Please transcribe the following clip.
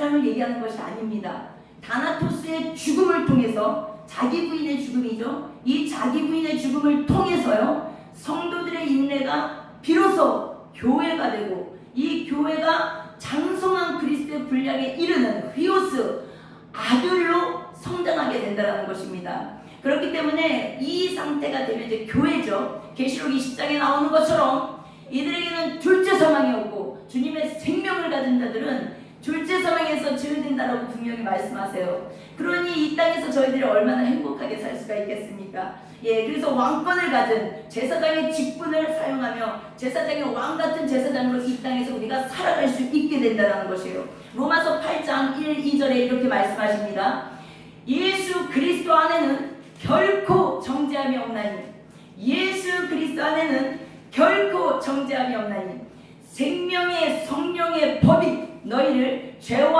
사랑을 얘기하는 것이 아닙니다. 다나토스의 죽음을 통해서 자기 부인의 죽음이죠. 이 자기 부인의 죽음을 통해서요. 성도들의 인내가 비로소 교회가 되고 이 교회가 장성한 그리스도의 분량에 이르는 휘오스 아들로 성장하게 된다는 것입니다. 그렇기 때문에 이 상태가 되면 이제 교회죠. 계시록 20장에 나오는 것처럼 이들에게는 둘째 사망이 없고 주님의 생명을 가진 자들은 둘째 사망 에서 제외된다라고 분명히 말씀하세요. 그러니 이 땅에서 저희들이 얼마나 행복하게 살 수가 있겠습니까? 예, 그래서 왕권을 가진 제사장의 직분을 사용하며 제사장의 왕 같은 제사장으로 이 땅에서 우리가 살아갈 수 있게 된다는 것이에요. 로마서 8장 1, 2절에 이렇게 말씀하십니다. 예수 그리스도 안에는 결코 정죄함이 없나니 예수 그리스도 안에는 결코 정죄함이 없나니 생명의 성령의 법이 너희를 죄와